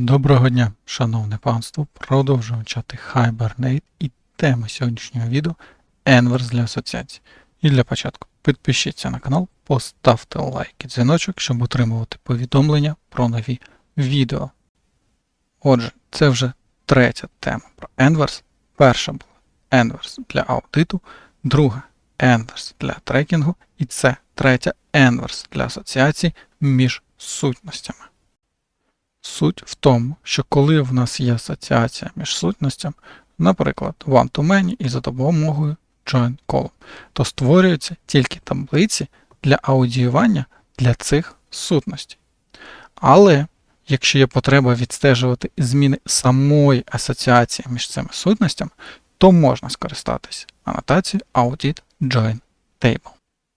Доброго дня, шановне панство. Продовжуємо чати Hibernate і тема сьогоднішнього відео Енверс для асоціацій. І для початку підпишіться на канал, поставте лайк і дзвіночок, щоб отримувати повідомлення про нові відео. Отже, це вже третя тема про Енверс. Перша була Енверс для аудиту, друга Енверс для трекінгу, і це третя Енверс для асоціацій між сутностями. Суть в тому, що коли в нас є асоціація між сутностями, наприклад, one-to-many і за допомогою join column, то створюються тільки таблиці для аудіювання для цих сутностей. Але якщо є потреба відстежувати зміни самої асоціації між цими сутностями, то можна скористатися анотацією audit join table.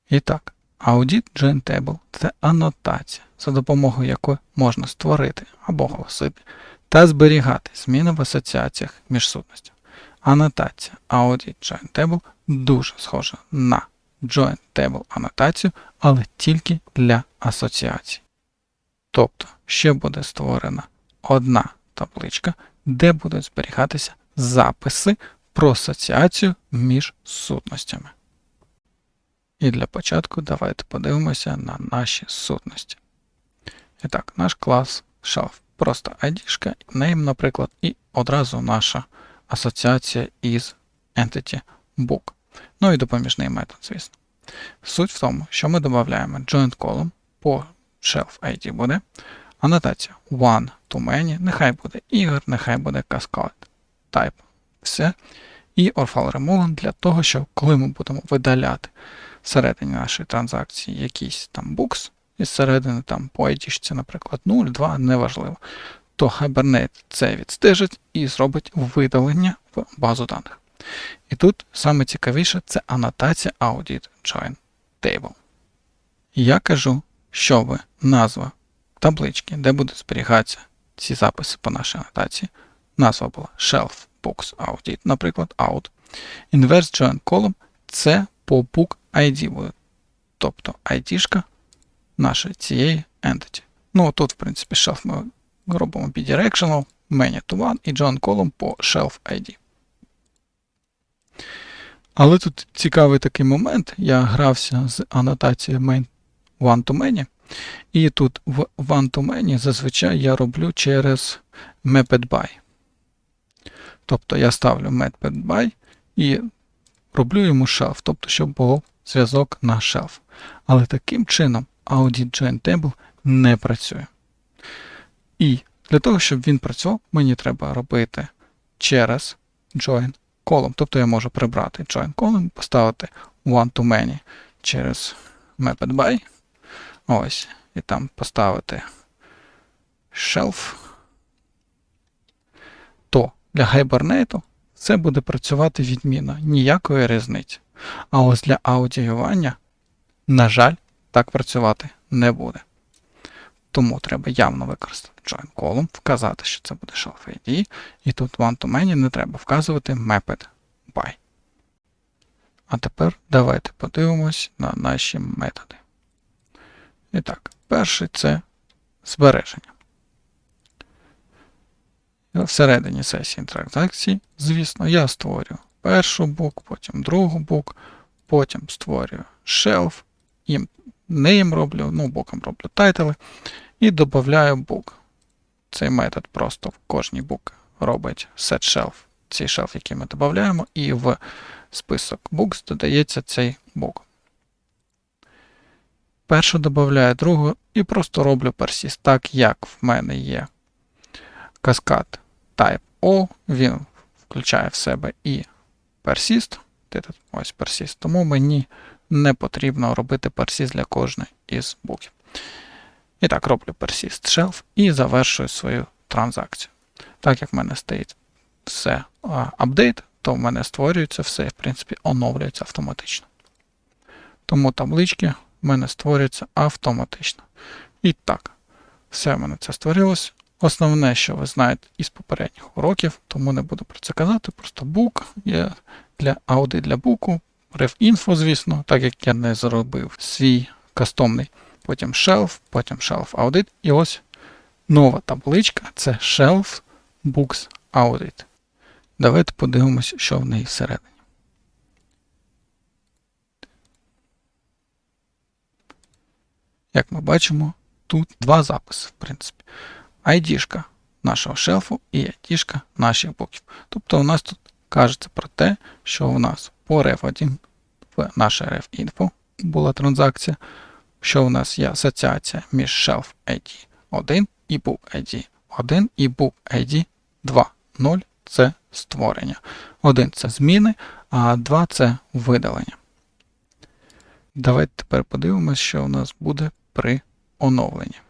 І так, Audit Join Table – це анотація, за допомогою якої можна створити або оголосити та зберігати зміни в асоціаціях між сутностями. Анотація Audit Join Table дуже схожа на Join Table анотацію, але тільки для асоціацій. Тобто, ще буде створена одна табличка, де будуть зберігатися записи про асоціацію між сутностями. І для початку давайте подивимося на наші сутності. І так, наш клас shelf. Просто ID, name, наприклад, і одразу наша асоціація із Entity Book. Ну і допоміжний метод, звісно. Суть в тому, що ми додаємо joint column по shelf ID буде. Анотація one to many, нехай буде ігор, нехай буде Cascade type. Все. І orfal removal для того, щоб коли ми будемо видаляти всередині нашої транзакції якийсь там букс, і зсередини там по ID, наприклад, 0, 2, неважливо, то Hibernate це відстежить і зробить видалення в базу даних. І тут саме цікавіше це анотація Audit Join Table. Я кажу, щоб назва таблички, де будуть зберігатися ці записи по нашій анотації, назва була Shelf Books Audit, наприклад, out. Inverse Join Column це по book ID буде. Тобто ID нашої цієї entity. Ну, тут, в принципі, shelf ми робимо bidirectional, many to one і join column по shelf ID. Але тут цікавий такий момент. Я грався з анотацією main one to many. І тут в one to many зазвичай я роблю через mapped by. Тобто я ставлю mapped і роблю йому shelf, тобто, щоб був зв'язок на shelf. Але таким чином Audit Join Table не працює. І для того, щоб він працював, мені треба робити через Join Column. Тобто я можу прибрати Join Column, поставити one-to-many через Mapped. Ось. І там поставити shelf. Для Hibernate це буде працювати відмінно, ніякої різниці. А ось для аудіювання, на жаль, так працювати не буде. Тому треба явно використати join column, вказати, що це буде shelf ID, і тут one-to-many не треба вказувати mapped by. А тепер давайте подивимось на наші методи. І так, перший це збереження. Всередині сесії транзакції, звісно, я створю першу бук, потім другу бук, потім створюю shelf, їм name роблю, ну, боком роблю тайтли, і додаю book. Цей метод просто в кожній book робить setShelf, цей shelf, який ми додаємо, і в список books додається цей book. Першу додаю другу і просто роблю persist, так як в мене є каскад type O, він включає в себе і persist, ось persist, тому мені не потрібно робити persist для кожної із букв. І так, роблю persist shelf і завершую свою транзакцію. Так як в мене стоїть все апдейт, то в мене створюється все і, в принципі, оновлюється автоматично. Тому таблички в мене створюються автоматично. І так, все в мене це створилось. Основне, що ви знаєте із попередніх уроків, тому не буду про це казати, просто book є для аудит для буку, ref-info, звісно, так як я не зробив свій кастомний. Потім shelf, потім shelf audit, і ось нова табличка це Shelf Books Audit. Давайте подивимося, що в неї всередині. Як ми бачимо, тут два записи, в принципі. ID-шка нашого шелфу і ID-шка наших буків. Тобто у нас тут кажеться про те, що у нас по ref1 в наше ref-info була транзакція, що у нас є асоціація між shelf ID 1 і book ID 1 і book ID 2. 0 це створення. 1 це зміни, а 2 це видалення. Давайте тепер подивимося, що у нас буде при оновленні.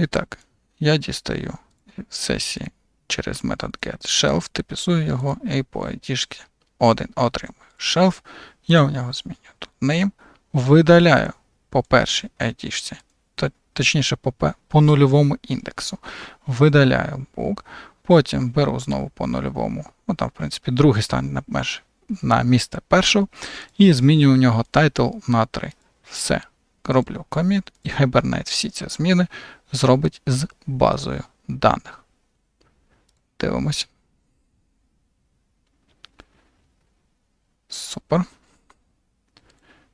І так, я дістаю сесії через метод getShelf, типізую його і по ID 1 отримую shelf, я у нього змінюю тут name, видаляю по першій ID, точніше по, по нульовому індексу. Видаляю book, потім беру знову по нульовому, ну там, в принципі, другий стан на, на місце першого, і змінюю у нього title на 3. Все. Роблю commit і Hibernate всі ці зміни зробить з базою даних. Дивимось. Супер.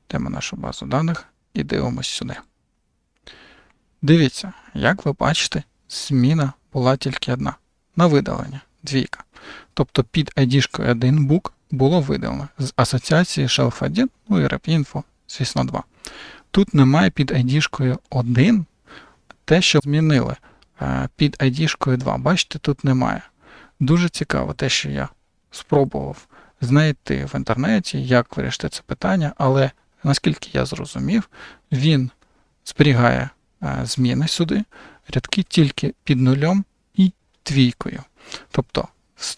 Йдемо нашу базу даних і дивимось сюди. Дивіться, як ви бачите, зміна була тільки одна. На видалення двійка. Тобто під ID-шкою 1 book було видалено з асоціації Shelf 1, ну і RepInfo, звісно, 2. Тут немає під ID-шкою 1 те, що змінили е, під ID-шкою 2. Бачите, тут немає. Дуже цікаво те, що я спробував знайти в інтернеті, як вирішити це питання, але наскільки я зрозумів, він зберігає е, зміни сюди, рядки тільки під нульом і двійкою. Тобто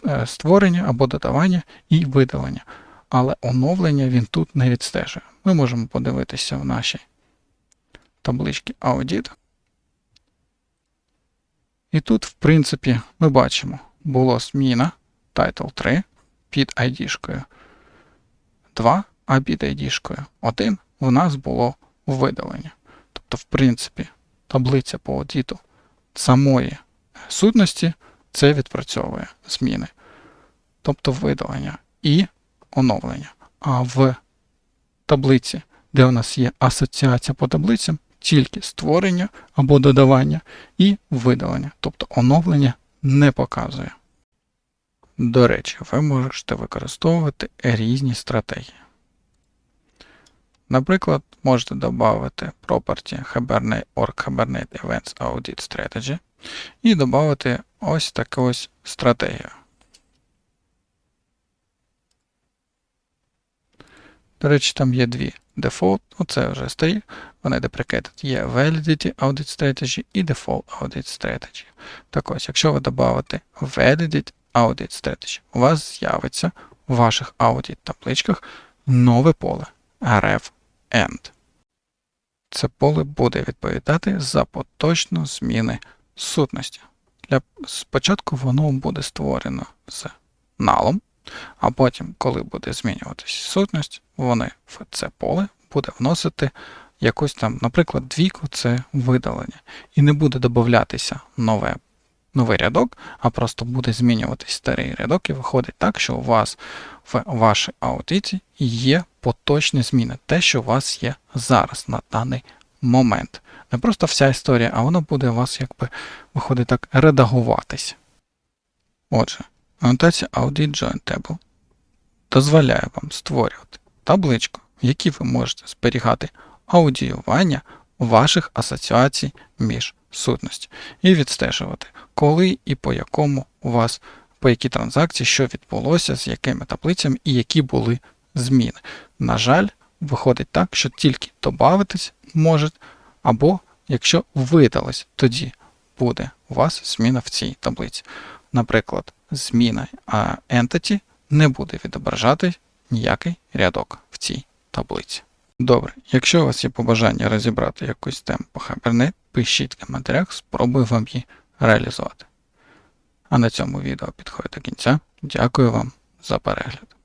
е, створення або додавання і видалення. Але оновлення він тут не відстежує. Ми можемо подивитися в нашій табличці Audit. І тут, в принципі, ми бачимо, було зміна title 3 під ID-шкою 2, а під ID-шкою 1 у нас було видалення. Тобто, в принципі, таблиця по аудиту самої сутності це відпрацьовує зміни, тобто видалення і оновлення. А в таблиці, де у нас є асоціація по таблицям, тільки створення або додавання і видалення, тобто оновлення не показує. До речі, ви можете використовувати різні стратегії. Наприклад, можете додати property Hibernate or Hibernate Events Audit Strategy і додати ось таку ось стратегію. До речі, там є дві Default, оце вже старі, вони deprecated. Є Validity Audit Strategy і Default Audit Strategy. Так ось, якщо ви додавите Validity Audit Strategy, у вас з'явиться у ваших аудит табличках нове поле ref end. Це поле буде відповідати за поточну зміни сутності. Для спочатку воно буде створено з налом, а потім, коли буде змінюватися сутність, вони в це поле буде вносити якусь там, наприклад, двійку це видалення. І не буде додатися нове, новий рядок, а просто буде змінюватись старий рядок, і виходить так, що у вас в вашій аудиті є поточні зміни, те, що у вас є зараз на даний момент. Не просто вся історія, а воно буде у вас, якби виходить так, редагуватись. Отже, анотація Audit Join Table дозволяє вам створювати табличку, в якій ви можете зберігати аудіювання ваших асоціацій між сутності і відстежувати, коли і по якому у вас, по якій транзакції, що відбулося, з якими таблицями і які були зміни. На жаль, виходить так, що тільки додатись може, або якщо видалось, тоді буде у вас зміна в цій таблиці. Наприклад, зміна entity не буде відображати ніякий рядок в цій таблиці. Добре, якщо у вас є побажання розібрати якусь тему по Hibernate, пишіть в коментарях, спробую вам її реалізувати. А на цьому відео підходить до кінця. Дякую вам за перегляд.